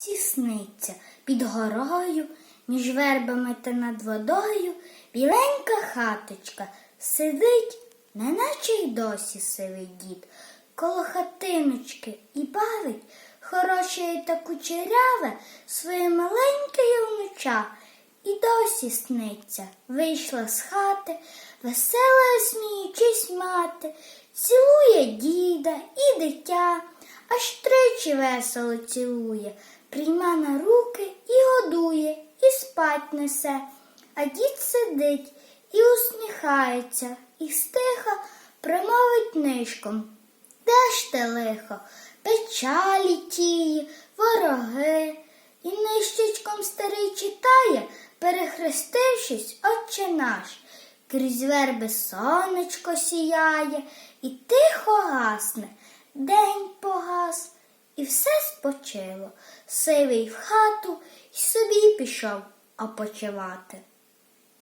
Сісниться під горою, між вербами та над водою, біленька хаточка. Сидить, неначе й досі сивий дід, коло хатиночки і бавить хороше та кучеряве своє маленьке внуча. І досі сниться, вийшла з хати, весела сміючись мати, цілує діда і дитя, аж тричі весело цілує, прийма на руки і годує, і спать несе. А дід сидить і усміхається, і стиха промовить нишком. Де ж те лихо, печалі тії, вороги, і нищечком старий читає, перехрестившись, отче наш. Крізь верби сонечко сіяє, і тихо гасне, день погас, і все спочило. Сивий в хату й собі пішов опочивати.